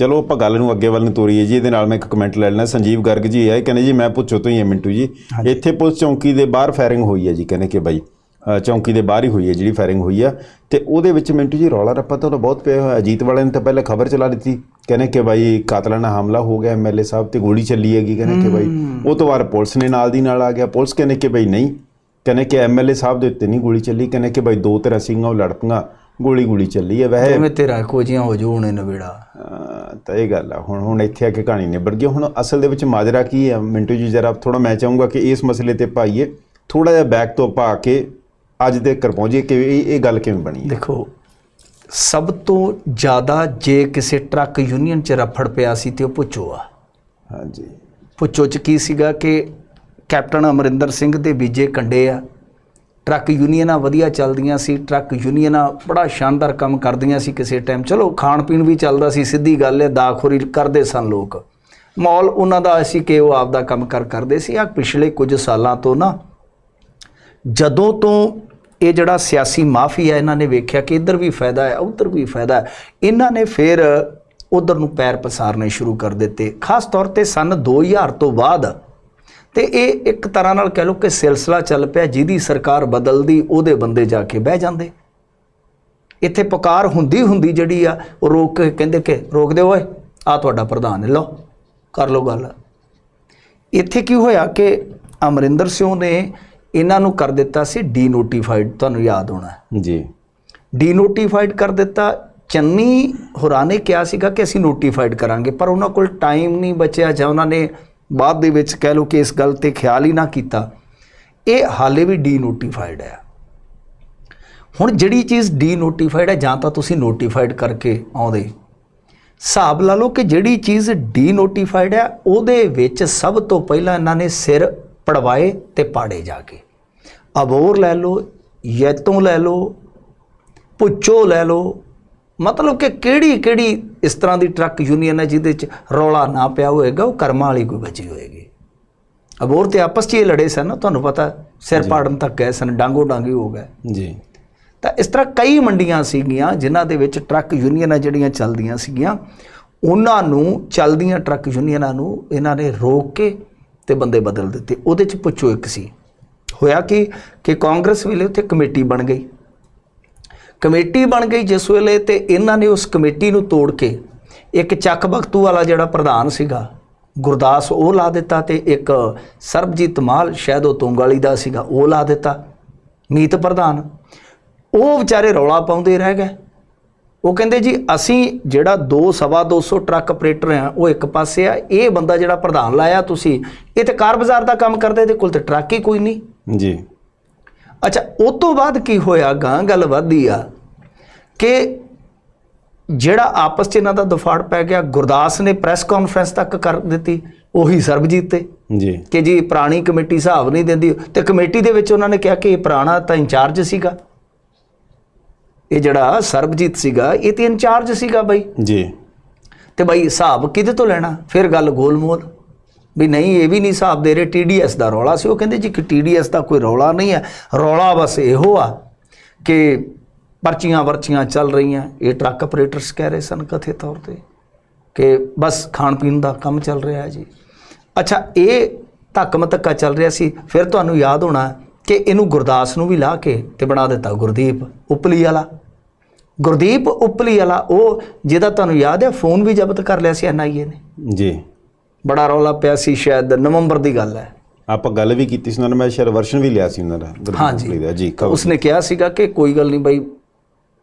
ਚਲੋ ਆਪਾਂ ਗੱਲ ਨੂੰ ਅੱਗੇ ਵੱਲ ਨੂੰ ਤੋਰੀਏ ਜੀ ਇਹਦੇ ਨਾਲ ਮੈਂ ਇੱਕ ਕਮੈਂਟ ਲੈ ਲੈਣਾ ਸੰਜੀਵ ਗਰਗ ਜੀ ਆਏ ਕਹਿੰਦੇ ਜੀ ਮੈਂ ਪੁੱਛੋ ਤੋਂ ਹੀ ਹਾਂ ਮਿੰਟੂ ਜੀ। ਇੱਥੇ ਪੁਲਿਸ ਚੌਂਕੀ ਦੇ ਬਾਹਰ ਫਾਇਰਿੰਗ ਹੋਈ ਹੈ ਜੀ ਕਹਿੰਦੇ ਕਿ ਬਾਈ ਚੌਂਕੀ ਦੇ ਬਾਹਰ ਹੀ ਹੋਈ ਹੈ ਜਿਹੜੀ ਫਾਇਰਿੰਗ ਹੋਈ ਆ। ਤੇ ਉਹਦੇ ਵਿੱਚ ਮਿੰਟੂ ਜੀ ਰੌਲਾ ਰੱਪਾ ਤਾਂ ਬਹੁਤ ਪਿਆ ਹੋਇਆ ਅਜੀਤ ਵਾਲਿਆਂ ਨੇ ਤਾਂ ਪਹਿਲਾਂ ਖਬਰ ਚਲਾ ਦਿੱਤੀ ਕਹਿੰਦੇ ਕਿ ਬਾਈ ਕਾਤਲਾਨਾ ਹਮਲਾ ਹੋ ਗਿਆ ਐਮਐਲਏ ਸਾਹਿਬ ਤੇ ਗੋਲੀ ਚੱਲੀ ਹੈਗੀ ਕਹਿੰਦੇ ਕਿ ਬਾਈ। ਉਹ ਤੋਂ ਬਾਅਦ ਪੁਲਿਸ ਨੇ ਨਾਲ ਦੀ ਨਾਲ ਆ ਗਿਆ ਪੁਲਿਸ ਕਹਿੰਦੇ ਕਿ ਬਾਈ ਨਹੀਂ ਕਹਿੰਦੇ ਕਿ ਐਮਐਲਏ ਸਾਹਿਬ ਦੇ ਉੱਤੇ ਨਹੀਂ ਗੋਲੀ ਚੱਲੀ ਕਹਿੰਦੇ ਕਿ ਬਾਈ ਦੋ ਤਰ੍ਹਾਂ ਸਿੰਘਾਂ ਉਹ ਲੜ ਪਈਆਂ ਗੋਲੀ ਗੋਲੀ ਚੱਲੀ ਹੈ ਵੈਸੇ। ਜਿਵੇਂ ਤੇਰਾ ਕੋਜੀਆਂ ਹੋ ਜੂ ਹੁਣੇ ਨਵੇੜਾ। ਤਾਂ ਇਹ ਗੱਲ ਆ। ਹੁਣ ਹੁਣ ਇੱਥੇ ਆ ਕੇ ਕਹਾਣੀ ਨਿਬੜ ਗਈ। ਹੁਣ ਅਸਲ ਦੇ ਵਿੱਚ ਮਾਜਰਾ ਕੀ ਹੈ ਮਿੰਟੂ ਜੀ ਜਰਾ ਥੋੜਾ ਮੈਂ ਚਾਹੂੰਗਾ ਕਿ ਇਸ ਮਸਲੇ ਤੇ ਪਾਈਏ ਥੋੜਾ ਜਿਹਾ ਬੈਕ ਤੋਂ ਪਾ ਕੇ ਅੱਜ ਦੇ ਕਰ ਪਹੁੰਚੀਏ ਕਿ ਇਹ ਇਹ ਗੱਲ ਕਿਵੇਂ ਬਣੀ ਹੈ ਦੇਖੋ ਸਭ ਤੋਂ ਜ਼ਿਆਦਾ ਜੇ ਕਿਸੇ ਟਰੱਕ ਯੂਨੀਅਨ ਚ ਰਫੜ ਪਿਆ ਸੀ ਤੇ ਉਹ ਪੁੱਛੋ ਆ। ਹਾਂਜੀ। ਪੁੱਛੋ ਚ ਕੀ ਸੀਗਾ ਕਿ ਕੈਪਟਨ ਅਮਰਿੰਦਰ ਸਿੰਘ ਦੇ ਬੀਜੇ ਕੰਡੇ ਆ। ਟਰੱਕ ਯੂਨੀਅਨਾਂ ਵਧੀਆ ਚੱਲਦੀਆਂ ਸੀ, ਟਰੱਕ ਯੂਨੀਅਨਾਂ ਬੜਾ ਸ਼ਾਨਦਾਰ ਕੰਮ ਕਰਦੀਆਂ ਸੀ ਕਿਸੇ ਟਾਈਮ ਚਲੋ ਖਾਣ ਪੀਣ ਵੀ ਚੱਲਦਾ ਸੀ, ਸਿੱਧੀ ਗੱਲ ਹੈ, ਦਾਖੋਰੀ ਕਰਦੇ ਸਨ ਲੋਕ। ਮਾਲ ਉਹਨਾਂ ਦਾ ਸੀ ਕਿ ਉਹ ਆਪਦਾ ਕੰਮ ਕਰ ਕਰਦੇ ਸੀ। ਆ ਪਿਛਲੇ ਕੁਝ ਸਾਲਾਂ ਤੋਂ ਨਾ, ਜਦੋਂ ਤੋਂ ਇਹ ਜਿਹੜਾ ਸਿਆਸੀ ਮਾਫੀਆ ਇਹਨਾਂ ਨੇ ਵੇਖਿਆ ਕਿ ਇੱਧਰ ਵੀ ਫਾਇਦਾ ਹੈ, ਉੱਧਰ ਵੀ ਫਾਇਦਾ ਹੈ, ਇਹਨਾਂ ਨੇ ਫਿਰ ਉਧਰ ਨੂੰ ਪੈਰ ਪਸਾਰਨੇ ਸ਼ੁਰੂ ਕਰ ਦਿੱਤੇ। ਖਾਸ ਤੌਰ ਤੇ ਸਨ 2000 ਤੋਂ ਬਾਅਦ ਤੇ ਇਹ ਇੱਕ ਤਰ੍ਹਾਂ ਨਾਲ ਕਹਿ ਲਓ ਕਿ ਸਿਲਸਿਲਾ ਚੱਲ ਪਿਆ ਜਿਹਦੀ ਸਰਕਾਰ ਬਦਲਦੀ ਉਹਦੇ ਬੰਦੇ ਜਾ ਕੇ ਬਹਿ ਜਾਂਦੇ। ਇੱਥੇ ਪੁਕਾਰ ਹੁੰਦੀ ਹੁੰਦੀ ਜਿਹੜੀ ਆ ਉਹ ਰੋਕ ਕੇ ਕਹਿੰਦੇ ਕਿ ਰੋਕ ਦਿਓ ਓਏ ਆ ਤੁਹਾਡਾ ਪ੍ਰਧਾਨ ਲਓ ਕਰ ਲਓ ਗੱਲ। ਇੱਥੇ ਕੀ ਹੋਇਆ ਕਿ ਅਮਰਿੰਦਰ ਸਿੰਘ ਨੇ ਇਹਨਾਂ ਨੂੰ ਕਰ ਦਿੱਤਾ ਸੀ ਡੀਨੋਟੀਫਾਈਡ ਤੁਹਾਨੂੰ ਯਾਦ ਹੋਣਾ ਜੀ। ਡੀਨੋਟੀਫਾਈਡ ਕਰ ਦਿੱਤਾ। ਚੰਨੀ ਹੋਰਾਂ ਨੇ ਕਿਹਾ ਸੀਗਾ ਕਿ ਅਸੀਂ ਨੋਟੀਫਾਈਡ ਕਰਾਂਗੇ ਪਰ ਉਹਨਾਂ ਕੋਲ ਟਾਈਮ ਨਹੀਂ ਬਚਿਆ ਜਾਂ ਉਹਨਾਂ ਨੇ ਬਾਅਦ ਦੇ ਵਿੱਚ ਕਹਿ ਲਓ ਕਿ ਇਸ ਗੱਲ ਤੇ ਖਿਆਲ ਹੀ ਨਾ ਕੀਤਾ, ਇਹ ਹਾਲੇ ਵੀ ਡੀਨੋਟੀਫਾਈਡ ਹੈ। ਹੁਣ ਜਿਹੜੀ ਚੀਜ਼ ਡੀਨੋਟੀਫਾਈਡ ਹੈ, ਜਾਂ ਤਾਂ ਤੁਸੀਂ ਨੋਟੀਫਾਈਡ ਕਰਕੇ ਆਉਂਦੇ। ਹਿਸਾਬ ਲਾ ਲਓ ਕਿ ਜਿਹੜੀ ਚੀਜ਼ ਡੀ ਨੋਟੀਫਾਈਡ ਹੈ, ਉਹਦੇ ਵਿੱਚ ਸਭ ਤੋਂ ਪਹਿਲਾਂ ਇਹਨਾਂ ਨੇ ਸਿਰ ਪੜਵਾਏ ਤੇ ਪਾੜੇ ਜਾ ਕੇ। ਅਬੋਰ ਲੈ ਲਓ, ਯੈਤੋਂ ਲੈ ਲਓ, ਪੁੱਛੋ ਲੈ ਲਓ ਮਤਲਬ ਕਿ ਕਿਹੜੀ ਕਿਹੜੀ ਇਸ ਤਰ੍ਹਾਂ ਦੀ ਟਰੱਕ ਯੂਨੀਅਨ ਹੈ ਜਿਹਦੇ ਚ ਰੌਲਾ ਨਾ ਪਿਆ ਹੋਏਗਾ ਉਹ ਕਰਮਾਂ ਵਾਲੀ ਕੋਈ ਬਚੀ ਹੋਏਗੀ। ਅਬੋਰ ਤੇ ਆਪਸ 'ਚ ਹੀ ਲੜੇ ਸਨ ਤੁਹਾਨੂੰ ਪਤਾ ਸਿਰ ਪਾੜਨ ਤੱਕ ਗਏ ਸਨ ਡਾਂਗੋ ਡਾਂਗੀ ਹੋ ਗਏ। ਜੀ। ਤਾਂ ਇਸ ਤਰ੍ਹਾਂ ਕਈ ਮੰਡੀਆਂ ਸੀਗੀਆਂ ਜਿਨ੍ਹਾਂ ਦੇ ਵਿੱਚ ਟਰੱਕ ਯੂਨੀਅਨਾਂ ਜਿਹੜੀਆਂ ਚੱਲਦੀਆਂ ਸੀਗੀਆਂ ਉਹਨਾਂ ਨੂੰ ਚੱਲਦੀਆਂ ਟਰੱਕ ਯੂਨੀਅਨਾਂ ਨੂੰ ਇਹਨਾਂ ਨੇ ਰੋਕ ਕੇ ਤੇ ਬੰਦੇ ਬਦਲ ਦਿੱਤੇ। ਉਹਦੇ ਚ ਪੁੱਛੋ ਇੱਕ ਸੀ ਹੋਇਆ ਕਿ ਕਿ ਕਾਂਗਰਸ ਵੇਲੇ ਉੱਥੇ ਕਮੇਟੀ ਬਣ ਗਈ। ਕਮੇਟੀ ਬਣ ਗਈ ਜਿਸ ਵੇਲੇ ਤੇ ਇਹਨਾਂ ਨੇ ਉਸ ਕਮੇਟੀ ਨੂੰ ਤੋੜ ਕੇ ਇੱਕ ਚੱਕ ਬਖਤੂ ਵਾਲਾ ਜਿਹੜਾ ਪ੍ਰਧਾਨ ਸੀਗਾ, ਗੁਰਦਾਸ ਉਹ ਲਾ ਦਿੱਤਾ ਤੇ ਇੱਕ ਸਰਬਜੀਤ ਮਾਲ ਸ਼ਾਇਦ ਉਹ ਤੁੰਗਾਲੀ ਦਾ ਸੀਗਾ, ਉਹ ਲਾ ਦਿੱਤਾ, ਮੀਤ ਪ੍ਰਧਾਨ। ਉਹ ਵਿਚਾਰੇ ਰੌਲਾ ਪਾਉਂਦੇ ਰਹਿ ਗਏ। ਉਹ ਕਹਿੰਦੇ ਜੀ, ਅਸੀਂ ਜਿਹੜਾ 2 ਸਵਾ 200 ਟਰੱਕ ਆਪਰੇਟਰ ਆ, ਉਹ ਇੱਕ ਪਾਸੇ ਆ, ਇਹ ਬੰਦਾ ਜਿਹੜਾ ਪ੍ਰਧਾਨ ਲਾਇਆ ਤੁਸੀਂ, ਇਹ ਤੇ ਕਾਰ ਬਾਜ਼ਾਰ ਦਾ ਕੰਮ ਕਰਦੇ ਤੇ ਕੋਲ ਤੇ ਟਰੱਕ ਹੀ ਕੋਈ ਨਹੀਂ। ਜੀ। ਅੱਛਾ ਉਹ ਤੋਂ ਬਾਅਦ ਕੀ ਹੋਇਆ? ਗਾਂ ਗੱਲ ਵਧੀ ਆ ਕਿ ਜਿਹੜਾ ਆਪਸ ਚ ਇਹਨਾਂ ਦਾ ਦਫਾੜ ਪੈ ਗਿਆ ਗੁਰਦਾਸ ਨੇ ਪ੍ਰੈਸ ਕਾਨਫਰੰਸ ਤੱਕ ਕਰ ਦਿੱਤੀ ਉਹੀ ਸਰਬਜੀਤ ਤੇ। ਜੀ। ਕਿ ਜੀ ਪੁਰਾਣੀ ਕਮੇਟੀ ਹਿਸਾਬ ਨਹੀਂ ਦਿੰਦੀ। ਤੇ ਕਮੇਟੀ ਦੇ ਵਿੱਚ ਉਹਨਾਂ ਨੇ ਕਿਹਾ ਕਿ ਇਹ ਪੁਰਾਣਾ ਤਾਂ ਇੰਚਾਰਜ ਸੀਗਾ। ਇਹ ਜਿਹੜਾ ਸਰਬਜੀਤ ਸੀਗਾ ਇਹ ਤੇ ਇੰਚਾਰਜ ਸੀਗਾ ਬਾਈ। ਜੀ। ਤੇ ਬਾਈ ਹਿਸਾਬ ਕਿਹਦੇ ਤੋਂ ਲੈਣਾ? ਫਿਰ ਗੱਲ ਗੋਲਮੋਲ। ਵੀ ਨਹੀਂ, ਇਹ ਵੀ ਨਹੀਂ ਹਿਸਾਬ ਦੇ ਰਹੇ ਟੀਡੀਐਸ ਦਾ ਰੌਲਾ ਸੀ। ਉਹ ਕਹਿੰਦੇ ਜੀ ਕਿ ਟੀਡੀਐਸ ਦਾ ਕੋਈ ਰੌਲਾ ਨਹੀਂ ਹੈ। ਰੌਲਾ ਬਸ ਇਹੋ ਆ ਕਿ ਪਰਚੀਆਂ ਵਰਚੀਆਂ ਚੱਲ ਰਹੀਆਂ। ਇਹ ਟਰੱਕ ਆਪਰੇਟਰਸ ਕਹਿ ਰਹੇ ਸਨ ਕਥੇ ਤੌਰ ਤੇ ਕਿ ਬਸ ਖਾਣ ਪੀਣ ਦਾ ਕੰਮ ਚੱਲ ਰਿਹਾ ਹੈ ਜੀ। ਅੱਛਾ, ਇਹ ਧੱਕ ਮਤੱਕਾ ਚੱਲ ਰਿਹਾ ਸੀ। ਫਿਰ ਤੁਹਾਨੂੰ ਯਾਦ ਹੋਣਾ ਕਿ ਇਹਨੂੰ ਗੁਰਦਾਸ ਨੂੰ ਵੀ ਲਾ ਕੇ ਤੇ ਬਣਾ ਦਿੱਤਾ ਗੁਰਦੀਪ ਉਪਲੀ ਵਾਲਾ ਗੁਰਦੀਪ ਉਪਲੀ ਵਾਲਾ ਉਹ ਜਿਹਦਾ ਤੁਹਾਨੂੰ ਯਾਦ ਹੈ, ਫੋਨ ਵੀ ਜ਼ਬਤ ਕਰ ਲਿਆ ਸੀ ਐਨਆਈਏ ਨੇ। ਜੀ। ਬੜਾ ਰੌਲਾ ਪਿਆ ਸੀ ਸ਼ਾਇਦ ਨਵੰਬਰ ਦੀ ਗੱਲ ਹੈ। ਆਪਾਂ ਗੱਲ ਵੀ ਕੀਤੀ ਸੀ ਉਹਨਾਂ ਨੇ ਮੈਂ ਸ਼ਾਇਦ ਵਰਸ਼ਨ ਵੀ ਲਿਆ ਸੀ ਉਹਨਾਂ ਦਾ। ਹਾਂਜੀ। ਜੀ ਉਸਨੇ ਕਿਹਾ ਸੀਗਾ ਕਿ ਕੋਈ ਗੱਲ ਨਹੀਂ ਬਾਈ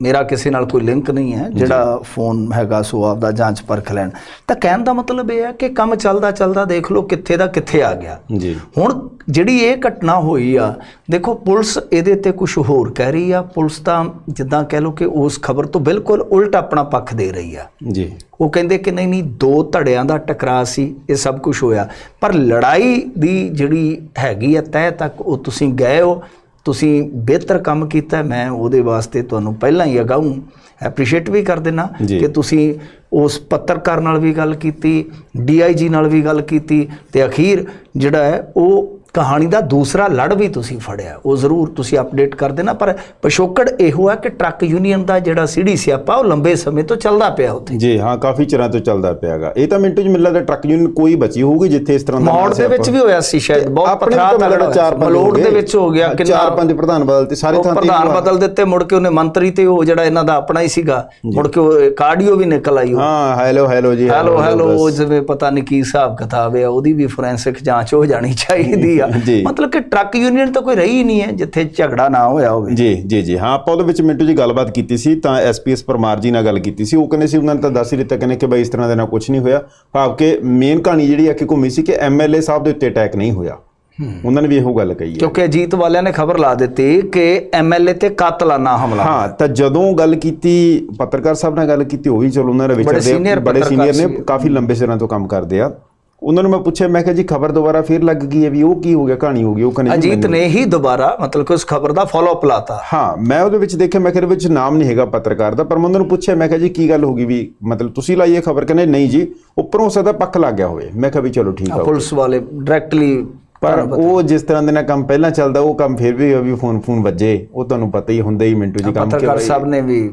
ਮੇਰਾ ਕਿਸੇ ਨਾਲ ਕੋਈ ਲਿੰਕ ਨਹੀਂ ਹੈ ਜਿਹੜਾ ਫੋਨ ਹੈਗਾ ਸੋ ਆਪਦਾ ਜਾਂਚ ਪਰਖ ਲੈਣ। ਤਾਂ ਕਹਿਣ ਦਾ ਮਤਲਬ ਇਹ ਹੈ ਕਿ ਕੰਮ ਚੱਲਦਾ ਚੱਲਦਾ ਦੇਖ ਲਓ ਕਿੱਥੇ ਦਾ ਕਿੱਥੇ ਆ ਗਿਆ। ਜੀ। ਹੁਣ ਜਿਹੜੀ ਇਹ ਘਟਨਾ ਹੋਈ ਆ ਦੇਖੋ ਪੁਲਿਸ ਇਹਦੇ ਤੇ ਕੁਝ ਹੋਰ ਕਹਿ ਰਹੀ ਆ। ਪੁਲਿਸ ਤਾਂ ਜਿੱਦਾਂ ਕਹਿ ਲਓ ਕਿ ਉਸ ਖਬਰ ਤੋਂ ਬਿਲਕੁਲ ਉਲਟ ਆਪਣਾ ਪੱਖ ਦੇ ਰਹੀ ਆ। ਜੀ। ਉਹ ਕਹਿੰਦੇ ਕਿ ਨਹੀਂ ਨਹੀਂ ਦੋ ਧੜਿਆਂ ਦਾ ਟਕਰਾਅ ਸੀ ਇਹ ਸਭ ਕੁਝ ਹੋਇਆ। ਪਰ ਲੜਾਈ ਦੀ ਜਿਹੜੀ ਹੈਗੀ ਆ ਤਹਿ ਤੱਕ ਉਹ ਤੁਸੀਂ ਗਏ ਹੋ ਤੁਸੀਂ ਬਿਹਤਰ ਕੰਮ ਕੀਤਾ ਮੈਂ ਉਹਦੇ ਵਾਸਤੇ ਤੁਹਾਨੂੰ ਪਹਿਲਾਂ ਹੀ ਅਗਾਊਂ ਐਪਰੀਸ਼ੀਏਟ ਵੀ ਕਰ ਦੇਣਾ। ਕਿ ਤੁਸੀਂ ਉਸ ਪੱਤਰਕਾਰ ਨਾਲ ਵੀ ਗੱਲ ਕੀਤੀ ਡੀਆਈਜੀ ਨਾਲ ਵੀ ਗੱਲ ਕੀਤੀ ਤੇ ਅਖੀਰ ਜਿਹੜਾ ਹੈ ਉਹ ਕਹਾਣੀ ਦਾ ਦੂਸਰਾ ਲੜ ਵੀ ਤੁਸੀਂ ਫੜਿਆ। ਉਹ ਜ਼ਰੂਰ ਤੁਸੀਂ ਅਪਡੇਟ ਕਰ ਦੇਣਾ ਪਰ ਪਿਛੋਕੜ ਇਹੋ ਹੈ ਕਿ ਟਰੱਕ ਯੂਨੀਅਨ ਦਾ ਜਿਹੜਾ ਸੀੜੀ ਸਿਆਪਾ ਉਹ ਲੰਬੇ ਸਮੇਂ ਤੋਂ ਚੱਲਦਾ ਪਿਆ ਉੱਥੇ। ਜੀ ਹਾਂ ਕਾਫੀ ਚਿਰਾਂ ਤੋਂ ਚੱਲਦਾ ਪਿਆਗਾ। ਇਹ ਤਾਂ ਮਿੰਟੂ ਜੀ ਮੈਨੂੰ ਲੱਗਦਾ ਟਰੱਕ ਯੂਨੀਅਨ ਕੋਈ ਬਚੀ ਹੋਊਗੀ ਜਿੱਥੇ ਇਸ ਤਰ੍ਹਾਂ ਦਾ ਮੌੜ ਦੇ ਵਿੱਚ ਵੀ ਹੋਇਆ ਸੀ ਸ਼ਾਇਦ ਬਹੁਤ ਆਪਣੇ ਪਥਰਾ ਤਾਂ ਤਗੜਾ ਲੱਗਦਾ ਚਾਰ ਪੰਜ ਮਲੋੜ ਦੇ ਵਿੱਚ ਹੋ ਗਿਆ ਕਿੰਨਾ ਚਾਰ ਪੰਜ ਪ੍ਰਧਾਨ ਬਦਲ ਤੇ ਸਾਰੇ ਥਾਂ ਤੇ ਪ੍ਰਧਾਨ ਬਦਲ ਦਿੱਤੇ ਮੁੜ ਕੇ ਉਹਨੇ ਮੰਤਰੀ ਤੇ ਉਹ ਜਿਹੜਾ ਇਹਨਾਂ ਦਾ ਆਪਣਾ ਹੀ ਸੀਗਾ ਮੁੜ ਕੇ ਉਹ ਕਾਰਡੀਓ ਵੀ ਨਿਕਲ ਆਈ ਹਾਂ ਹੈਲੋ ਹੈਲੋ ਜੀ ਹੈਲੋ ਹੈਲੋ ਉਹ ਜਿਵੇਂ ਪਤਾ ਨਹੀਂ ਕੀ ਹਿਸਾਬ ਕਿਤਾਬ ਹੈ ਉਹਦੀ ਵੀ ਫੋਰੈਂਸਿਕ ਜਾਂਚ ਹੋ ਜਾਣੀ ਚਾਹੀਦੀ ਆ। ਜੀ। ਮਤਲਬ ਕਿ ਟਰੱਕ ਯੂਨੀਅਨ ਤਾਂ ਕੋਈ ਰਹੀ ਨਹੀਂ ਹੈ ਜਿੱਥੇ ਝਗੜਾ ਨਾ ਹੋਇਆ ਹੋਵੇ। ਜੀ ਜੀ ਜੀ। ਹਾਂ ਆਪਾਂ ਉਹਦੇ ਵਿੱਚ ਮਿੰਟੂ ਜੀ ਗੱਲਬਾਤ ਕੀਤੀ ਸੀ ਤਾਂ ਐਸਪੀਐਸ ਪਰਮਾਰ ਜੀ ਨਾਲ ਗੱਲ ਕੀਤੀ ਸੀ। ਉਹ ਕਹਿੰਦੇ ਸੀ ਉਹਨਾਂ ਨੇ ਤਾਂ ਦੱਸ ਹੀ ਦਿੱਤਾ ਕਹਿੰਦੇ ਕਿ ਬਈ ਇਸ ਤਰ੍ਹਾਂ ਦੇ ਨਾਲ ਕੁਝ ਨਹੀਂ ਹੋਇਆ। ਭਾਵ ਕਿ ਮੇਨ ਕਹਾਣੀ ਜਿਹੜੀ ਆ ਕਿ ਘੁੰਮੀ ਸੀ ਕਿ ਐਮਐਲਏ ਸਾਹਿਬ ਦੇ ਉੱਤੇ ਅਟੈਕ ਨਹੀਂ ਹੋਇਆ। ਉਹਨਾਂ ਨੇ ਵੀ ਇਹੋ ਗੱਲ ਕਹੀ ਹੈ। ਕਿਉਂਕਿ ਅਜੀਤ ਵਾਲਿਆਂ ਨੇ ਖਬਰ ਲਾ ਦਿੱਤੀ ਕਿ ਐਮਐਲਏ ਤੇ ਕਾਤਲਾਨਾ ਹਮਲਾ। ਹਾਂ ਤਾਂ ਜਦੋਂ ਗੱਲ ਕੀਤੀ ਪੱਤਰਕਾਰ ਸਾਹਿਬ ਨਾਲ ਗੱਲ ਕੀਤੀ ਉਹ ਵੀ ਚਲੋ ਉਹਨਾਂ ਦੇ ਵਿਚਾਰਦੇ ਬੜੇ ਸੀਨੀਅਰ ਨੇ ਕਾਫੀ ਲੰਬੇ ਸਿਰਾਂ ਤੋਂ ਕੰਮ ਕਰਦੇ ਆ। ਉਹਨਾਂ ਨੂੰ ਮੈਂ ਪੁੱਛਿਆ ਮੈਂ ਕਿਹਾ ਜੀ ਖਬਰ ਦੁਬਾਰਾ ਫੇਰ ਲੱਗ ਗਈ ਹੈ ਵੀ ਉਹ ਕੀ ਹੋ ਗਿਆ ਕਹਾਣੀ ਹੋ ਗਈ ਉਹ ਕਹਿੰਦੇ ਅਜੀਤ ਨੇ ਹੀ ਦੁਬਾਰਾ ਮਤਲਬ ਕਿ ਉਸ ਖਬਰ ਦਾ ਫਾਲੋ ਅਪ ਲਾਤਾ। ਹਾਂ ਮੈਂ ਉਹਦੇ ਵਿੱਚ ਦੇਖਿਆ ਮੈਂ ਕਿਹਾ ਵਿੱਚ ਨਾਮ ਨਹੀਂ ਹੈਗਾ ਪੱਤਰਕਾਰ ਦਾ ਪਰ ਮੈਂ ਉਹਨਾਂ ਨੂੰ ਪੁੱਛਿਆ ਮੈਂ ਕਿਹਾ ਜੀ ਕੀ ਗੱਲ ਹੋ ਗਈ ਵੀ ਮਤਲਬ ਤੁਸੀਂ ਲਾਈ ਇਹ ਖਬਰ? ਕਹਿੰਦੇ ਨਹੀਂ ਜੀ ਉੱਪਰੋਂ ਹੋ ਸਕਦਾ ਪੱਖ ਲੱਗ ਗਿਆ ਹੋਵੇ। ਮੈਂ ਕਿਹਾ ਵੀ ਚਲੋ ਠੀਕ ਆ ਪੁਲਿਸ ਵਾਲੇ ਡਾਇਰੈਕਟਲੀ ਪਰ ਉਹ ਜਿਸ ਤਰ੍ਹਾਂ ਦੇ ਨਾਲ ਕੰਮ ਪਹਿਲਾਂ ਚੱਲਦਾ ਉਹ ਕੰਮ ਫਿਰ ਵੀ ਵੀ ਫੋਨ ਫੋਨ ਵੱਜੇ ਉਹ ਤੁਹਾਨੂੰ ਪਤਾ ਹੀ ਹੁੰਦਾ ਹੀ ਮਿੰਟੂ ਜੀ ਕੰਮ ਪੱਤਰਕਾਰ ਸਾਹਿਬ ਨੇ ਵੀ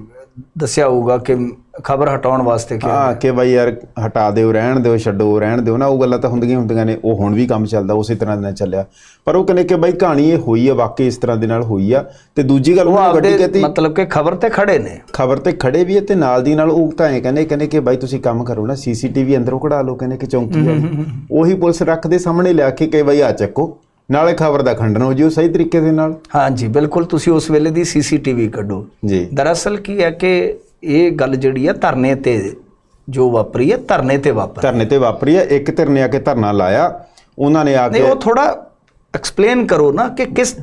ਦੱਸਿਆ ਹੋਊਗਾ ਕਿ ਖਬਰ ਹਟਾਉਣ ਵਾਸਤੇ ਕਿ ਹਾਂ ਕਿ ਬਾਈ ਯਾਰ ਹਟਾ ਦਿਓ ਰਹਿਣ ਦਿਓ ਛੱਡੋ ਰਹਿਣ ਦਿਓ। ਨਾ ਉਹ ਗੱਲਾਂ ਤਾਂ ਹੁੰਦੀਆਂ ਹੁੰਦੀਆਂ ਨੇ। ਉਹ ਹੁਣ ਵੀ ਕੰਮ ਚੱਲਦਾ ਉਸੇ ਤਰ੍ਹਾਂ ਦੇ ਨਾਲ ਚੱਲਿਆ। ਪਰ ਉਹ ਕਹਿੰਦੇ ਕਿ ਬਾਈ ਕਹਾਣੀ ਇਹ ਹੋਈ ਆ ਵਾਕਈ ਇਸ ਤਰ੍ਹਾਂ ਦੇ ਨਾਲ ਹੋਈ ਆ। ਤੇ ਦੂਜੀ ਗੱਲ ਉਹ ਉਹਨਾਂ ਵੱਡੀ ਕਹਤੀ ਮਤਲਬ ਕਿ ਖਬਰ ਤੇ ਖੜੇ ਨੇ। ਖਬਰ ਤੇ ਖੜੇ ਵੀ ਹੈ ਤੇ ਨਾਲ ਦੀ ਨਾਲ ਉਹ ਤਾਂ ਐ ਕਹਿੰਦੇ ਕਹਿੰਦੇ ਕਿ ਬਾਈ ਤੁਸੀਂ ਕੰਮ ਕਰੋ ਨਾ ਸੀਸੀਟੀਵੀ ਅੰਦਰੋਂ ਕਢਾ ਲਓ ਕਹਿੰਦੇ ਕਿ ਚੌਂਕੀ ਵਾਲੇ ਉਹੀ ਪੁਲਿਸ ਰੱਖ ਦੇ ਸਾਹਮਣੇ ਲਿਆ ਕੇ ਕਈ ਬਾਈ ਆ ਚੱਕੋ। ਨਾਲੇ ਖਬਰ ਦਾ ਖੰਡਨ ਹੋ ਜਿਓ ਸਹੀ ਤਰੀਕੇ ਦੇ ਨਾਲ। ਹਾਂਜੀ ਬਿਲਕੁਲ ਤੁਸੀਂ ਉਸ ਵੇਲੇ ਦੀ ਸੀਸੀਟੀਵੀ ਕੱਢੋ। ਜੀ। ਦਰਅਸਲ ਕੀ ਹੈ ਕਿ ਇਹ ਗੱਲ ਜਿਹੜੀ ਹੈ ਧਰਨੇ ਤੇ ਜੋ ਵਾਪਰੀ ਹੈ ਧਰਨੇ ਤੇ ਵਾਪਰੀ। ਧਰਨੇ ਤੇ ਵਾਪਰੀ ਆ ਇੱਕ ਧਿਰ ਨੇ ਆ ਕੇ ਧਰਨਾ ਲਾਇਆ। ਉਹਨਾਂ ਨੇ ਆ ਨਹੀਂ ਕੇ ਉਹ ਥੋੜਾ ਐਕਸਪਲੇਨ ਕਰੋ ਨਾ ਕਿ ਕਿਸ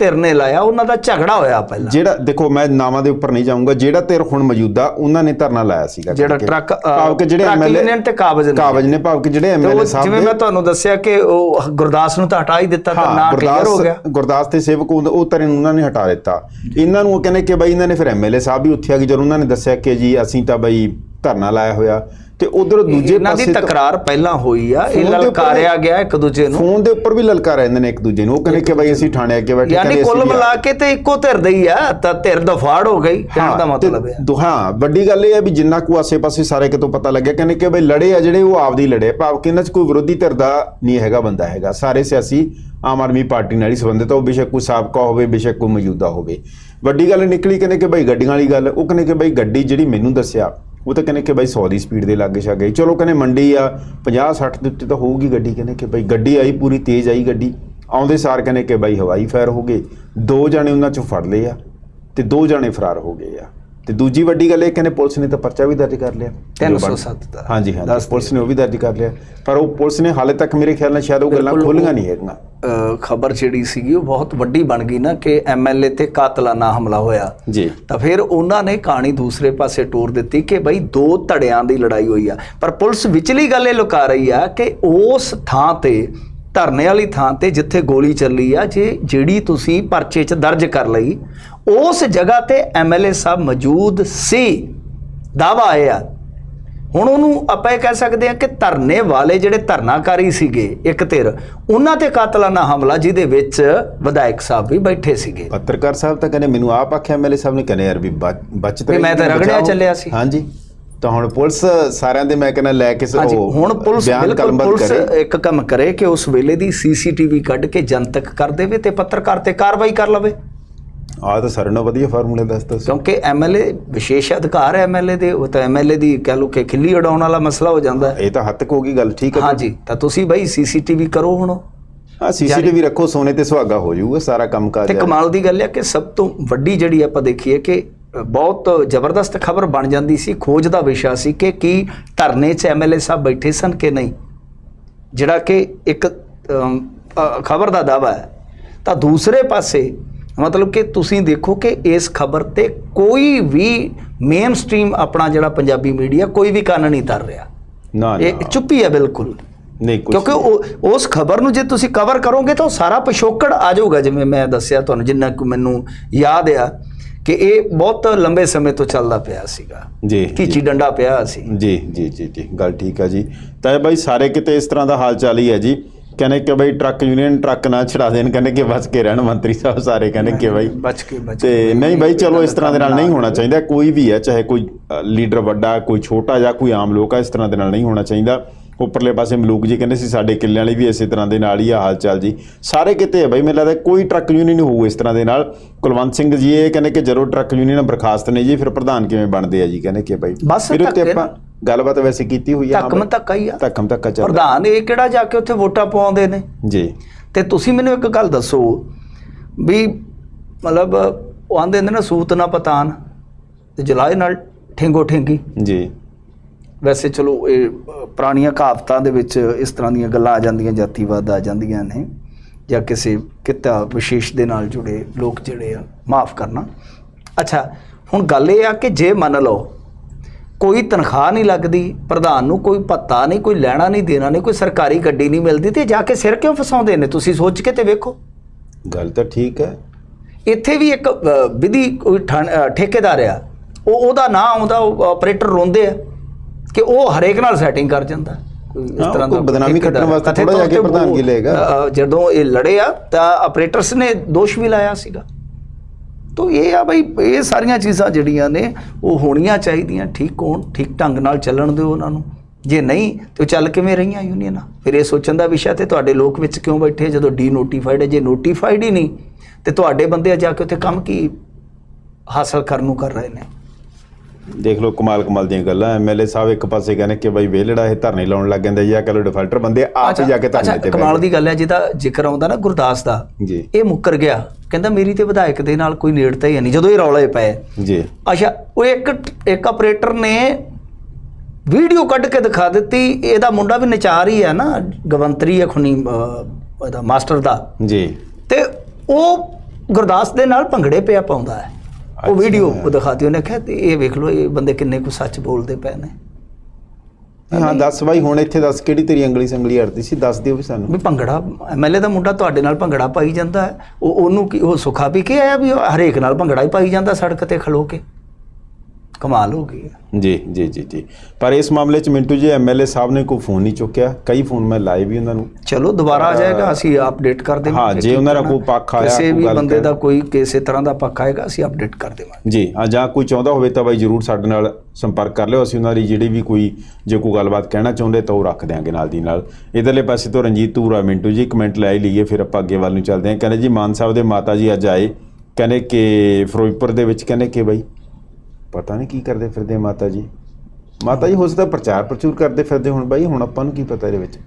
ਧਿਰ ਨੇ ਲਾਇਆ ਉਹਨਾਂ ਦਾ ਝਗੜਾ ਹੋਇਆ ਪਹਿਲਾਂ। ਜਿਹੜਾ ਦੇਖੋ ਮੈਂ ਨਾਵਾਂ ਦੇ ਉੱਪਰ ਨਹੀਂ ਜਾਊਂਗਾ ਜਿਹੜਾ ਧਿਰ ਹੁਣ ਮੌਜੂਦਾ ਉਹਨਾਂ ਨੇ ਧਰਨਾ ਲਾਇਆ ਸੀਗਾ ਜਿਹੜਾ। ਟਰੱਕ ਭਾਵ ਕਿ ਜਿਹੜੇ ਐਮਐਲਏ ਯੂਨੀਅਨ ਤੇ ਕਾਬਜ਼ ਨੇ। ਕਾਬਜ ਨੇ ਭਾਵ ਕਿ ਜਿਹੜੇ ਐਮਐਲਏ ਸਾਹਿਬ ਜਿਵੇਂ ਨੇ ਮੈਂ ਤੁਹਾਨੂੰ ਦੱਸਿਆ ਕਿ ਉਹ ਗੁਰਦਾਸ ਨੂੰ ਤਾਂ ਹਟਾ ਹੀ ਦਿੱਤਾ ਤਾਂ ਨਾ ਕਲੀਅਰ ਹੋ ਗਿਆ। ਗੁਰਦਾਸ ਤੇ ਸੇਵਕ ਉਹ ਉਹ ਧਿਰ ਨੂੰ ਉਹਨਾਂ ਨੇ ਹਟਾ ਦਿੱਤਾ। ਇਹਨਾਂ ਨੂੰ ਉਹ ਕਹਿੰਦੇ ਕਿ ਬਾਈ ਇਹਨਾਂ ਨੇ ਫਿਰ ਐਮਐਲਏ ਸਾਹਿਬ ਵੀ ਉੱਥੇ ਆ ਗਏ ਜਦੋਂ ਉਹਨਾਂ ਨੇ ਦੱਸਿਆ ਕਿ ਜੀ ਅਸੀਂ ਤਾਂ ਬਾਈ ਧਰਨਾ ਲਾਇਆ ਹੋਇਆ। ਤੇ ਉਧਰ ਦੂਜੇ ਦੀ ਪਾਸੇ ਤੋਂ- ਤਕਰਾਰ ਪਹਿਲਾਂ ਹੋਈ ਆ ਇਹ ਦੇ ਲਲਕਾਰਿਆ ਗਿਆ ਇੱਕ ਦੂਜੇ ਨੂੰ। ਫੋਨ ਦੇ ਉੱਪਰ ਵੀ ਲਲਕਾਰਾ ਇਹਨਾਂ ਨੇ ਇੱਕ ਦੂਜੇ ਨੂੰ। ਉਹ ਕਹਿੰਦੇ ਕਿ ਬਾਈ ਅਸੀਂ ਥਾਣੇ ਅੱਗੇ ਬੈਠੇ ਯਾਨੀ ਕਹਿੰਦੇ ਕੁੱਲ ਮਿਲਾ ਕੇ ਤੇ ਇੱਕੋ ਧਿਰ ਦਾ ਹੀ ਆ ਤਾਂ ਧਿਰ ਦਫਾੜ ਹੋ ਗਈ ਕਹਿਣ ਦਾ ਮਤਲਬ ਹੈ ਦੋ- ਹਾਂ ਵੱਡੀ ਗੱਲ ਇਹ ਹੈ ਵੀ ਜਿੰਨਾ ਕੋ ਆਸੇ-ਪਾਸੇ ਸਾਰੇ ਕਿਤੋਂ ਪਤਾ ਲੱਗਿਆ ਕਹਿੰਦੇ ਕਿ ਬਈ ਲੜੇ ਆ ਜਿਹੜੇ ਉਹ ਆਪਦੀ ਲੜੇ। ਭਾਵ ਕਿ ਇਹਨਾਂ 'ਚ ਕੋਈ ਵਿਰੋਧੀ ਧਿਰ ਦਾ ਨਹੀਂ ਹੈਗਾ ਬੰਦਾ ਹੈਗਾ। ਸਾਰੇ ਸਿਆਸੀ ਆਮ ਆਦਮੀ ਪਾਰਟੀ ਨਾਲ ਹੀ ਸੰਬੰਧਿਤ ਉਹ ਬੇਸ਼ੱਕ ਕੋਈ ਸਾਬਕਾ ਹੋਵੇ ਬੇਸ਼ੱਕ ਕੋਈ ਮੌਜੂਦਾ ਹੋਵੇ। ਵੱਡੀ ਗੱਲ ਨਿਕਲੀ ਕਹਿੰਦੇ ਕਿ ਬਈ ਗੱਡੀਆਂ ਵਾਲੀ ਗੱਲ ਉਹ ਕਹਿੰਦੇ ਕਿ ਬਈ ਗੱਡੀ ਜਿਹੜੀ ਮੈਨੂੰ ਦੱਸਿਆ ਉਹ ਤਾਂ ਕਹਿੰਦੇ ਕਿ ਬਾਈ 100 ਦੀ ਸਪੀਡ ਦੇ ਲਾਗੇ ਛਾਗੇ। ਚਲੋ ਕਹਿੰਦੇ ਮੰਡੀ ਆ 50 60 ਦੇ ਉੱਤੇ ਤਾਂ ਹੋਊਗੀ ਗੱਡੀ, ਕਹਿੰਦੇ ਕਿ ਬਈ ਗੱਡੀ ਆਈ ਪੂਰੀ, ਤੇਜ਼ ਆਈ ਗੱਡੀ। ਆਉਂਦੇ ਸਾਰ ਕਹਿੰਦੇ ਕਿ ਬਾਈ ਹਵਾਈ ਫਾਇਰ ਹੋ ਗਏ। ਦੋ ਜਾਣੇ ਉਹਨਾਂ ਚੋਂ ਫੜ ਲਏ ਆ ਤੇ ਦੋ ਜਾਣੇ ਫਰਾਰ ਹੋ ਗਏ ਆ। ਤੇ ਦੂਜੀ ਵੱਡੀ ਗੱਲ ਇਹ ਕਹਿੰਦੇ ਪੁਲਿਸ ਨੇ ਤਾਂ ਪਰਚਾ ਵੀ ਦਰਜ ਕਰ ਲਿਆ। 307 ਦਾ ਹਾਂਜੀ ਹਾਂਜੀ ਪੁਲਿਸ ਨੇ ਉਹ ਵੀ ਦਰਜ ਕਰ ਲਿਆ। ਪਰ ਉਹ ਪੁਲਿਸ ਨੇ ਹਾਲੇ ਤੱਕ ਮੇਰੇ ਖਿਆਲ ਨਾਲ ਸ਼ਾਇਦ ਉਹ ਗੱਲਾਂ ਖੋਲੀਆਂ ਨਹੀਂ ਹੈਗੀਆਂ। ਖਬਰ ਜਿਹੜੀ ਸੀਗੀ ਉਹ ਬਹੁਤ ਵੱਡੀ ਬਣ ਗਈ ਨਾ ਕਿ ਐਮਐਲਏ ਤੇ ਕਾਤਲਾਨਾ ਹਮਲਾ ਹੋਇਆ। ਜੀ। ਤਾਂ ਫਿਰ ਉਹਨਾਂ ਨੇ ਕਹਾਣੀ ਦੂਸਰੇ ਪਾਸੇ ਟੋਰ ਦਿੱਤੀ ਕਿ ਬਈ ਦੋ ਧੜਿਆਂ ਦੀ ਲੜਾਈ ਹੋਈ ਆ। ਪਰ ਪੁਲਿਸ ਵਿਚਲੀ ਗੱਲ ਇਹ ਲੁਕਾ ਰਹੀ ਆ ਕਿ ਉਸ ਥਾਂ ਤੇ ਧਰਨੇ ਵਾਲੀ ਥਾਂ ਤੇ ਜਿੱਥੇ ਗੋਲੀ ਚੱਲੀ ਆ ਜੇ ਜਿਹੜੀ ਤੁਸੀਂ ਪਰਚੇ 'ਚ ਦਰਜ ਕਰ ਲਈ ਉਸ ਜਗ੍ਹਾ ਤੇ ਐਮਐਲਏ ਸਾਹਿਬ ਮੌਜੂਦ ਸੀ। ਦਾਵਾ ਆਇਆ ਹੁਣ ਉਹਨੂੰ ਆਪਾਂ ਇਹ ਕਹਿ ਸਕਦੇ ਹਾਂ ਕਿ ਧਰਨੇ ਵਾਲੇ ਜਿਹੜੇ ਧਰਨਾਕਾਰੀ ਸੀਗੇ ਇੱਕ ਧਿਰ ਉਹਨਾਂ ਤੇ ਕਾਤਲਾਨਾ ਹਮਲਾ ਜਿਹਦੇ ਵਿੱਚ ਵਿਧਾਇਕ ਸਾਹਿਬ ਵੀ ਬੈਠੇ ਸੀਗੇ। ਪੱਤਰਕਾਰ ਸਾਹਿਬ ਤਾਂ ਕਹਿੰਦੇ ਮੈਨੂੰ ਆਪ ਆਖਿਆ ਐਮਐਲਏ ਸਾਹਿਬ ਨੇ ਕਹਿੰਦੇ ਯਾਰ ਵੀ ਬਚ- ਵੀ ਮੈਂ ਤਾਂ ਰਗੜਿਆ। ਚੱਲਿਆ ਸੀ। ਹਾਂਜੀ। ਤਾਂ ਹੁਣ ਪੁਲਿਸ ਸਾਰਿਆਂ ਦੇ ਮੈਂ ਕਹਿੰਦਾ ਲੈ ਕੇ ਸ- ਹਾਂਜੀ ਉਹ ਹੁਣ ਪੁਲਿਸ ਬਿਲਕੁਲ ਪੁਲਿਸ ਇੱਕ ਕੰਮ ਕਰੇ ਕਿ ਉਸ ਵੇਲੇ ਦੀ ਸੀਸੀਟੀਵੀ ਕੱਢ ਕੇ ਜਨਤਕ ਕਰ ਦੇਵੇ ਤੇ ਪੱਤਰਕਾਰ ਤੇ ਕਾਰਵਾਈ ਕਰ ਲਵੇ। ਆਹ ਤਾਂ ਸਾਰਿਆਂ ਨਾਲੋਂ ਵਧੀਆ ਫਾਰਮੂਲਾ ਦੱਸਦਾ ਤੁਸੀਂ ਕਿਉਂਕਿ ਐਮਐਲਏ ਵਿਸ਼ੇਸ਼ ਅਧਿਕਾਰ ਹੈ ਐਮਐਲਏ ਦੇ ਉਹ ਤਾਂ ਐਮਐਲਏ ਦੀ ਕਹਿ ਲੋ ਕਿ ਖਿੱਲੀ ਉਡਾਉਣ ਵਾਲਾ ਮਸਲਾ ਹੋ ਜਾਂਦਾ ਹੈ। ਇਹ ਤਾਂ ਹੱਦ ਤੱਕ ਹੋ ਗਈ ਗੱਲ ਠੀਕ ਹੈ। ਹਾਂਜੀ ਤਾਂ ਤੁਸੀਂ ਬਈ ਸੀਸੀਟੀਵੀ ਕਰੋ ਹੁਣ। ਹਾਂ ਸੀਸੀਟੀਵੀ ਰੱਖੋ ਸੋਨੇ ਤੇ ਸੁਹਾਗਾ ਹੋ ਜਾਊਗਾ ਸਾਰਾ ਕੰਮ ਕਾਜ ਤੇ ਕਮਾਲ ਦੀ ਗੱਲ ਹੈ ਕਿ ਸਭ ਤੋਂ ਵੱਡੀ ਜਿਹੜੀ ਆਪਾਂ ਦੇਖੀਏ ਕਿ ਬਹੁਤ ਜ਼ਬਰਦਸਤ ਖਬਰ ਬਣ ਜਾਂਦੀ ਸੀ ਖੋਜ ਦਾ ਵਿਸ਼ਾ ਸੀ ਕਿ ਕੀ ਧਰਨੇ 'ਚ ਐਮਐਲਏ ਸਾਹਿਬ ਬੈਠੇ ਸਨ ਕਿ ਨਹੀਂ। ਜਿਹੜਾ ਕਿ ਇੱਕ ਖਬਰ ਦਾ ਦਾਵਾ ਹੈ। ਤਾਂ ਦੂਸਰੇ ਪਾਸੇ ਮਤਲਬ ਕਿ ਤੁਸੀਂ ਦੇਖੋ ਕਿ ਇਸ ਖਬਰ ਤੇ ਕੋਈ ਵੀ ਮੇਨ ਸਟ੍ਰੀਮ ਆਪਣਾ ਜਿਹੜਾ ਪੰਜਾਬੀ ਮੀਡੀਆ ਕੋਈ ਵੀ ਕੰਨ ਨਹੀਂ ਧਰ ਰਿਹਾ। ਨਾ ਇਹ ਚੁੱਪੀ ਹੈ ਬਿਲਕੁਲ। ਨਹੀਂ ਕੁਝ ਕਿਉਂਕਿ ਉਸ ਖਬਰ ਨੂੰ ਜੇ ਤੁਸੀਂ ਕਵਰ ਕਰੋਗੇ ਤਾਂ ਸਾਰਾ ਪਿਛੋਕੜ ਆ ਜਾਊਗਾ ਜਿਵੇਂ ਮੈਂ ਦੱਸਿਆ ਤੁਹਾਨੂੰ ਜਿੰਨਾ ਕੁ ਮੈਨੂੰ ਯਾਦ ਆ ਕਿ ਇਹ ਬਹੁਤ ਲੰਬੇ ਸਮੇਂ ਤੋਂ ਚੱਲਦਾ ਪਿਆ ਸੀਗਾ। ਜੀ ਕੀਚੀ ਡੰਡਾ ਪਿਆ ਸੀ। ਜੀ ਜੀ ਜੀ ਜੀ। ਗੱਲ ਠੀਕ ਹੈ ਜੀ। ਤਾਂ ਇਹ ਬਾਈ ਸਾਰੇ ਕਿਤੇ ਇਸ ਤਰ੍ਹਾਂ ਦਾ ਹਾਲ ਚਾਲ ਹੀ ਹੈ ਜੀ। ਕਹਿੰਦੇ ਕਿ ਬਈ ਟਰੱਕ ਯੂਨੀਅਨ ਟਰੱਕ ਨਾ ਛੜਾ ਦੇਣ ਕਹਿੰਦੇ ਕਿ ਬਚ ਕੇ ਰਹਿਣ ਮੰਤਰੀ ਸਾਹਿਬ ਸਾਰੇ ਕਹਿੰਦੇ ਕਿ ਬਈ ਬਚ ਕੇ ਬਚ ਤੇ ਨਹੀਂ ਬਾਈ ਚਲੋ ਇਸ ਤਰ੍ਹਾਂ ਦੇ ਨਾਲ ਨਹੀਂ ਹੋਣਾ ਚਾਹੀਦਾ ਕੋਈ ਵੀ ਹੈ ਚਾਹੇ ਕੋਈ ਲੀਡਰ ਵੱਡਾ ਕੋਈ ਛੋਟਾ ਜਾਂ ਕੋਈ ਆਮ ਲੋਕ ਆ ਇਸ ਤਰ੍ਹਾਂ ਦੇ ਨਾਲ ਨਹੀਂ ਹੋਣਾ ਚਾਹੀਦਾ। ਉੱਪਰਲੇ ਪਾਸੇ ਮਲੂਕ ਜੀ ਕਹਿੰਦੇ ਸੀ ਸਾਡੇ ਕਿੱਲਿਆਂ ਵਾਲੀ ਵੀ ਇਸੇ ਤਰ੍ਹਾਂ ਦੇ ਨਾਲ ਹੀ ਆ ਹਾਲ ਚਾਲ ਜੀ। ਸਾਰੇ ਕਿਤੇ ਹੈ ਬਾਈ ਮੈਨੂੰ ਲੱਗਦਾ ਕੋਈ ਟਰੱਕ ਯੂਨੀਅਨ ਨਹੀਂ ਹੋਊ ਇਸ ਤਰ੍ਹਾਂ ਦੇ ਨਾਲ। ਕੁਲਵੰਤ ਸਿੰਘ ਜੀ ਇਹ ਕਹਿੰਦੇ ਕਿ ਜਦੋਂ ਟਰੱਕ ਯੂਨੀਅਨ ਬਰਖਾਸਤ ਨੇ ਜੀ ਫਿਰ ਪ੍ਰਧਾਨ ਕਿਵੇਂ ਬਣਦੇ ਆ ਜੀ? ਕਹਿੰਦੇ ਕਿ ਬਾਈ ਬਸ ਫਿਰ ਉੱਤੇ ਆਪਾਂ ਗੱਲਬਾਤ ਵੈਸੇ ਕੀਤੀ ਹੋਈ ਆ ਧੱਕਮ ਧੱਕਾ ਹੀ ਆ। ਧੱਕਮ ਧੱਕਾ ਚੱਲਦਾ। ਪ੍ਰਧਾਨ ਇਹ ਕਿਹੜਾ ਜਾ ਕੇ ਉੱਥੇ ਵੋਟਾਂ ਪਵਾਉਂਦੇ ਨੇ? ਜੀ। ਤੇ ਤੁਸੀਂ ਮੈਨੂੰ ਇੱਕ ਗੱਲ ਦੱਸੋ ਵੀ ਮਤਲਬ ਉਹ ਆਂਦੇ ਨੇ ਨਾ ਸੂਤ ਨਾ ਪਤਾਨ ਤੇ ਜਲਾਏ ਨਾਲ ਠੇਂਗੋ ਠੇਂਗੀ। ਜੀ। ਵੈਸੇ ਚਲੋ ਇਹ ਪੁਰਾਣੀਆਂ ਕਹਾਵਤਾਂ ਦੇ ਵਿੱਚ ਇਸ ਤਰ੍ਹਾਂ ਦੀਆਂ ਗੱਲਾਂ ਆ ਜਾਂਦੀਆਂ ਜਾਤੀਵਾਦ ਆ ਜਾਂਦੀਆਂ ਨੇ ਜਾਂ ਕਿਸੇ ਕਿੱਤਾ ਵਿਸ਼ੇਸ਼ ਦੇ ਨਾਲ ਜੁੜੇ ਲੋਕ ਜਿਹੜੇ ਆ ਮਾਫ ਕਰਨਾ। ਅੱਛਾ ਹੁਣ ਗੱਲ ਇਹ ਆ ਕਿ ਜੇ ਮੰਨ ਲਓ ਕੋਈ ਤਨਖਾਹ ਨਹੀਂ ਲੱਗਦੀ ਪ੍ਰਧਾਨ ਨੂੰ ਕੋਈ ਭੱਤਾ ਨਹੀਂ ਕੋਈ ਲੈਣਾ ਨਹੀਂ ਦੇਣਾ ਨਹੀਂ ਕੋਈ ਸਰਕਾਰੀ ਗੱਡੀ ਨਹੀਂ ਮਿਲਦੀ ਤੇ ਜਾ ਕੇ ਸਿਰ ਕਿਉਂ ਫਸਾਉਂਦੇ ਨੇ? ਤੁਸੀਂ ਸੋਚ ਕੇ ਤੇ ਵੇਖੋ। ਗੱਲ ਤਾਂ ਠੀਕ ਹੈ। ਇੱਥੇ ਵੀ ਇੱਕ ਵਿਧੀ ਕੋਈ ਠੇਕੇਦਾਰ ਆ ਉਹ ਉਹਦਾ ਨਾਂ ਆਉਂਦਾ ਉਹ ਆਪਰੇਟਰ ਰੋਂਦੇ ਆ। ਕਿ ਉਹ ਹਰੇਕ ਨਾਲ ਸੈਟਿੰਗ ਕਰ ਜਾਂਦਾ। ਇਸ ਤਰ੍ਹਾਂ ਦਾ ਬਦਨਾਮੀ। ਕੱਟਣ ਵਾਸਤੇ ਥੋੜ੍ਹਾ ਜਾ ਕੇ ਪ੍ਰਧਾਨਗੀ ਲਏਗਾ। ਜਦੋਂ ਇਹ ਲੜੇ ਆ ਤਾਂ ਆਪਰੇਟਰਸ ਨੇ ਦੋਸ਼ ਵੀ ਲਾਇਆ ਸੀਗਾ। ਤੋ ਇਹ ਆ ਬਈ ਇਹ ਸਾਰੀਆਂ ਚੀਜ਼ਾਂ ਜਿਹੜੀਆਂ ਨੇ ਉਹ ਹੋਣੀਆਂ ਚਾਹੀਦੀਆਂ। ਠੀਕ ਹੋਣ ਠੀਕ ਢੰਗ ਨਾਲ ਚੱਲਣ ਦਿਓ ਉਹਨਾਂ ਨੂੰ। ਜੇ ਨਹੀਂ ਤੇ ਉਹ ਚੱਲ ਕਿਵੇਂ ਰਹੀਆਂ ਯੂਨੀਅਨਾਂ? ਫਿਰ ਇਹ ਸੋਚਣ ਦਾ ਵਿਸ਼ਾ ਤੇ ਤੁਹਾਡੇ ਲੋਕ ਵਿੱਚ ਕਿਉਂ ਬੈਠੇ? ਜਦੋਂ ਡੀ ਨੋਟੀਫਾਈਡ ਹੈ ਜੇ ਨੋਟੀਫਾਈਡ ਹੀ ਨਹੀਂ ਤੇ ਤੁਹਾਡੇ ਬੰਦੇ ਜਾ ਕੇ ਉੱਥੇ ਕੰਮ ਕੀ ਹਾਸਲ ਕਰਨ ਨੂੰ ਕਰ ਰਹੇ ਨੇ? ਦੇਖ ਲਓ ਕਮਾਲ ਕਮਾਲ ਦੀਆਂ ਗੱਲਾਂ ਐਮਐਲਏ ਸਾਹਿਬ ਇੱਕ ਪਾਸੇ ਕਹਿੰਦੇ ਕਿ ਬਾਈ ਵੇਲੜਾ ਇਹ ਧਰਨੇ ਲਾਉਣ ਲੱਗ ਜਾਂਦੇ ਜਾਂ ਕਹ ਲੋ ਡਿਫਾਲਟਰ ਬੰਦੇ ਆਪ ਜਾ ਕੇ ਧਰਨੇ ਤੇ ਕਮਾਲ ਦੀ ਗੱਲ ਹੈ ਜਿਹਦਾ ਜ਼ਿਕਰ ਆਉਂਦਾ ਨਾ ਗੁਰਦਾਸ ਦਾ ਜੀ। ਇਹ ਮੁੱਕਰ ਗਿਆ। ਕਹਿੰਦਾ ਮੇਰੀ ਤੇ ਵਿਧਾਇਕ ਦੇ ਨਾਲ ਕੋਈ ਨੇੜਤਾ ਹੀ ਨਹੀਂ ਜਦੋਂ ਇਹ ਰੌਲੇ ਪਏ। ਜੀ। ਅੱਛਾ ਉਹ ਇੱਕ ਇੱਕ ਆਪਰੇਟਰ ਨੇ ਵੀਡੀਓ ਕੱਢ ਕੇ ਦਿਖਾ ਦਿੱਤੀ ਇਹਦਾ ਮੁੰਡਾ ਵੀ ਨਚਾਰ ਹੀ ਹੈ ਨਾ ਗਵੰਤਰੀ ਹੈ ਖੁਨੀ ਇਹਦਾ ਮਾਸਟਰ ਦਾ। ਜੀ। ਤੇ ਉਹ ਗੁਰਦਾਸ ਦੇ ਨਾਲ ਭੰਗੜੇ ਪਿਆ ਪਾਉਂਦਾ ਹੈ। ਉਹ। ਵੀਡੀਓ ਦਿਖਾਤੀ ਉਹਨੇ ਕਿਹਾ ਇਹ ਵੇਖ ਲਓ ਇਹ ਬੰਦੇ ਕਿੰਨੇ ਕੁ ਸੱਚ ਬੋਲਦੇ ਪਏ ਨੇ। ਹਾਂ ਦੱਸ ਬਾਈ ਹੁਣ ਇੱਥੇ ਦੱਸ ਕਿਹੜੀ ਤੇਰੀ ਅੰਗਲੀ ਸੰਗਲੀ ਅੜਦੀ ਸੀ ਦੱਸ ਦਿਓ ਵੀ ਸਾਨੂੰ। ਵੀ ਭੰਗੜਾ ਐਮਐਲਏ ਦਾ ਮੁੰਡਾ ਤੁਹਾਡੇ ਨਾਲ ਭੰਗੜਾ ਪਾਈ ਜਾਂਦਾ ਉਹ ਉਹਨੂੰ ਕੀ ਉਹ ਸੁਖਾ ਵੀ ਕੇ ਆਇਆ ਵੀ ਉਹ ਹਰੇਕ ਨਾਲ ਭੰਗੜਾ ਹੀ ਪਾਈ ਜਾਂਦਾ ਸੜਕ ਤੇ ਖਲੋ ਕੇ? ਕਮਾਲ ਹੋ ਗਈ ਜੀ ਜੀ ਜੀ ਜੀ। ਪਰ ਇਸ ਮਾਮਲੇ 'ਚ ਮਿੰਟੂ ਜੀ ਐਮਐਲਏ ਸਾਹਿਬ ਨੇ ਕੋਈ ਫੋਨ ਨਹੀਂ ਚੁੱਕਿਆ। ਕਈ ਫੋਨ ਮੈਂ ਲਾਏ ਵੀ ਉਹਨਾਂ ਨੂੰ। ਚਲੋ ਦੁਬਾਰਾ ਆ ਜਾਏਗਾ ਅਸੀਂ ਅਪਡੇਟ ਕਰ ਦੇਵਾਂਗੇ। ਹਾਂ, ਜੇ ਉਹਨਾਂ ਦਾ ਕੋਈ ਪੱਖ ਆਇਆ, ਕਿਸੇ ਵੀ ਬੰਦੇ ਦਾ ਕੋਈ ਕਿਸੇ ਤਰ੍ਹਾਂ ਦਾ ਪੱਖ ਆਏਗਾ ਅਸੀਂ ਅਪਡੇਟ ਕਰ ਦੇਵਾਂਗੇ। ਜੀ ਆ ਜਾਂ ਕੋਈ ਚਾਹੁੰਦਾ ਹੋਵੇ ਤਾਂ ਬਾਈ ਜਰੂਰ ਸਾਡੇ ਨਾਲ ਸੰਪਰਕ ਕਰ ਲਿਓ। ਅਸੀਂ ਉਹਨਾਂ ਦੀ ਜਿਹੜੀ ਵੀ ਕੋਈ ਜੇ ਕੋਈ ਗੱਲਬਾਤ ਕਹਿਣਾ ਚਾਹੁੰਦੇ ਤਾਂ ਉਹ ਰੱਖ ਦਿਆਂਗੇ ਨਾਲ ਦੀ ਨਾਲ। ਇਧਰਲੇ ਪਾਸੇ ਤੋਂ ਰਣਜੀਤ ਧੂਰਾ ਮਿੰਟੂ ਜੀ ਕਮੈਂਟ ਲੈ ਲਈਏ ਫਿਰ ਆਪਾਂ ਅੱਗੇ ਵੱਲ ਨੂੰ ਚੱਲਦੇ ਹਾਂ। ਕਹਿੰਦੇ ਜੀ ਮਾਨ ਸਾਹਿਬ ਦੇ ਮਾਤਾ ਜੀ ਅੱਜ ਆਏ। ਕਹਿੰਦੇ ਕਿ ਫਿਰੋਜ਼ਪੁਰ ਦੇ ਵਿੱਚ ਕਹਿੰਦੇ ਕਿ ਬਾਈ? ਪਤਾ ਨਹੀਂ ਕੀ ਕਰਦੇ ਫਿਰਦੇ ਮਾਤਾ ਜੀ। ਮਾਤਾ ਜੀ ਹੋ ਸਕਦਾ ਪ੍ਰਚਾਰ ਪ੍ਰਚੂਰ ਕਰਦੇ ਫਿਰਦੇ ਹੁਣ ਬਾਈ ਹੁਣ ਆਪਾਂ ਨੂੰ ਕੀ ਪਤਾ ਇਹਦੇ ਵਿੱਚ?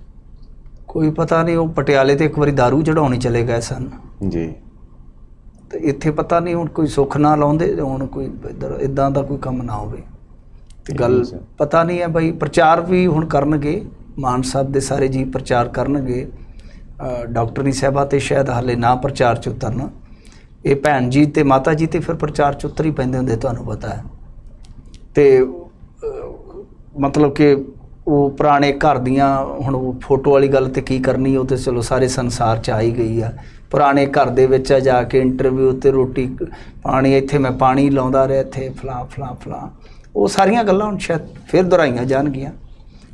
ਕੋਈ ਪਤਾ ਨਹੀਂ ਉਹ ਪਟਿਆਲੇ ਤੇ ਇੱਕ ਵਾਰੀ दारू ਚੜਾਉਣੀ ਚਲੇ ਗਏ ਸਨ। ਜੀ। ਤੇ ਇੱਥੇ ਪਤਾ ਨਹੀਂ ਹੁਣ ਕੋਈ ਸੁੱਖ ਨਾ ਲਾਉਂਦੇ ਤੇ ਹੁਣ ਕੋਈ ਇਧਰ ਇਦਾਂ ਦਾ ਕੋਈ ਕੰਮ ਨਾ ਹੋਵੇ। ਤੇ ਗੱਲ। ਪਤਾ ਨਹੀਂ ਹੈ ਭਾਈ ਪ੍ਰਚਾਰ ਵੀ ਹੁਣ ਕਰਨਗੇ ਮਾਨ ਸਾਹਿਬ ਦੇ ਸਾਰੇ ਜੀ ਪ੍ਰਚਾਰ ਕਰਨਗੇ। ਡਾਕਟਰਨੀ ਸਾਹਿਬਾ ਤੇ ਸ਼ਾਇਦ ਹਾਲੇ ਨਾ ਪ੍ਰਚਾਰ ਚ ਉਤਰਨ। ਇਹ ਭੈਣ ਜੀ ਤੇ ਮਾਤਾ ਜੀ ਤੇ ਫਿਰ ਪ੍ਰਚਾਰ ਚ ਉਤਰ ਹੀ ਪੈਂਦੇ ਹੁੰਦੇ ਤੁਹਾਨੂੰ ਪਤਾ ਹੈ। ਤੇ ਮਤਲਬ ਕਿ ਉਹ ਪੁਰਾਣੇ ਘਰ ਦੀਆਂ ਹੁਣ ਉਹ ਫੋਟੋ ਵਾਲੀ ਗੱਲ ਤੇ ਕੀ ਕਰਨੀ, ਉਹ ਤੇ ਚਲੋ ਸਾਰੇ ਸੰਸਾਰ ਚ ਆ ਹੀ ਗਈ ਆ। ਪੁਰਾਣੇ ਘਰ ਦੇ ਵਿੱਚ ਜਾ ਕੇ ਇੰਟਰਵਿਊ ਤੇ ਰੋਟੀ ਪਾਣੀ, ਇੱਥੇ ਮੈਂ ਪਾਣੀ ਲਾਉਂਦਾ ਰਿਹਾ, ਇੱਥੇ ਫਲਾ ਫਲਾ ਫਲਾ ਉਹ ਸਾਰੀਆਂ ਗੱਲਾਂ ਹੁਣ ਸ਼ਾਇਦ ਫਿਰ ਦੁਹਰਾਈਆਂ ਜਾਣਗੀਆਂ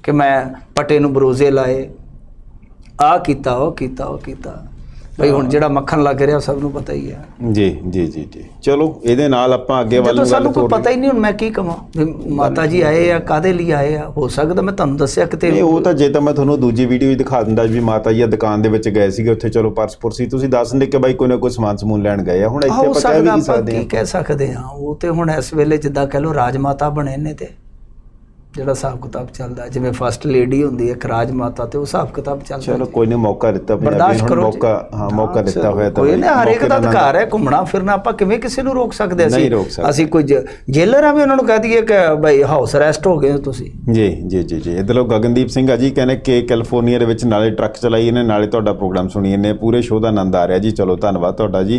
ਕਿ ਮੈਂ ਪਟੇ ਨੂੰ ਬਰੋਜ਼ੇ ਲਾਏ ਆ ਕੀਤਾ, ਉਹ ਕੀਤਾ ਉਹ ਕੀਤਾ। ਭਈ ਹੁਣ ਜਿਹੜਾ ਮੱਖਣ ਲੱਗ ਰਿਹਾ ਸਭ ਨੂੰ ਪਤਾ ਹੀ ਹੈ ਜੀ ਜੀ ਜੀ ਜੀ। ਚਲੋ ਇਹਦੇ ਨਾਲ ਆਪਾਂ ਅੱਗੇ ਵੱਲ ਜਦੋਂ ਸਾਨੂੰ ਕੋਈ ਪਤਾ ਹੀ ਨਹੀਂ ਹੁਣ ਮੈਂ ਕੀ ਕਵਾਂ? ਵੀ ਮਾਤਾ ਜੀ ਆਏ ਆ ਕਾਦੇ ਲਈ ਆਏ ਆ? ਹੋ ਸਕਦਾ ਮੈਂ ਤੁਹਾਨੂੰ ਦੱਸਿਆ ਕਿਤੇ ਨਹੀਂ ਉਹ ਤਾਂ ਜੇ ਤਾਂ ਮੈਂ ਤੁਹਾਨੂੰ ਦੂਜੀ ਵੀਡੀਓ ਹੀ ਦਿਖਾ ਦਿੰਦਾ ਵੀ ਮਾਤਾ ਜੀ ਆ ਦੁਕਾਨ ਦੇ ਵਿੱਚ ਗਏ ਸੀਗੇ ਉੱਥੇ ਚਲੋ ਪਰਸ ਪੁਰਸੀ ਤੁਸੀਂ ਦੱਸ ਦਿੰਦੇ ਕਿ ਬਾਈ ਕੋਈ ਨਾ ਕੋਈ ਸਮਾਨ ਸਮੂਨ ਲੈਣ ਗਏ ਆ। ਹੁਣ ਇੱਥੇ ਆਪਾਂ ਕਹਿ ਵੀ ਨਹੀਂ ਸਕਦੇ ਕੀ ਕਹਿ ਸਕਦੇ ਹਾਂ ਉਹ ਤੇ ਹੁਣ ਇਸ ਵੇਲੇ ਜਿੱਦਾਂ ਕਹ ਲੋ ਰਾਜ ਮਾਤਾ ਬਣੇ ਨੇ ਤੇ ਜਿਹੜਾ ਹਿਸਾਬ ਕਿਤਾਬ ਚੱਲਦਾ ਜਿਵੇਂ ਫਸਟ ਲੇਡੀ ਹੁੰਦੀ ਹੈ ਇੱਕ ਰਾਜ ਮਾਤਾ ਤੇ ਉਹ ਹਿਸਾਬ ਕਿਤਾਬ ਚੱਲਦਾ ਚਲੋ ਕੋਈ ਨਹੀਂ ਮੌਕਾ ਦਿੱਤਾ ਪੰਜਾਬੀ ਹੁਣ। ਮੌਕਾ ਹਾਂ ਮੌਕਾ ਦਿੱਤਾ ਹੋਇਆ ਤਾਂ ਕੋਈ ਨਾ ਹਰੇਕ ਦਾ ਅਧਿਕਾਰ ਹੈ ਘੁੰਮਣਾ ਫਿਰਨਾ ਆਪਾਂ ਕਿਵੇਂ ਕਿਸੇ ਨੂੰ ਰੋਕ ਸਕਦੇ ਅਸੀਂ। ਅਸੀਂ ਕੋਈ ਜੇਲਰ ਆ ਵੀ ਉਹਨਾਂ ਨੂੰ ਕਹਿ ਦਈਏ ਕਿ ਭਾਈ ਹਾਊਸ ਅਰੈਸਟ ਹੋ ਗਏ ਤੁਸੀਂ। ਜੀ ਜੀ ਜੀ ਜੀ। ਇਧਰ ਲੋ ਗਗਨਦੀਪ ਸਿੰਘ ਆ ਜੀ ਕਹਿੰਦੇ ਕਿ ਕੈਲੀਫੋਰਨੀਆ ਦੇ ਵਿੱਚ ਨਾਲੇ ਟਰੱਕ ਚਲਾਈ ਇਹਨੇ ਨਾਲੇ ਤੁਹਾਡਾ ਪ੍ਰੋਗਰਾਮ ਸੁਣੀ ਇਹਨੇ ਪੂਰੇ ਸ਼ੋਅ ਦਾ ਆਨੰਦ ਆ ਰਿਹਾ ਜੀ। ਚਲੋ ਧੰਨਵਾਦ ਤੁਹਾਡਾ ਜੀ।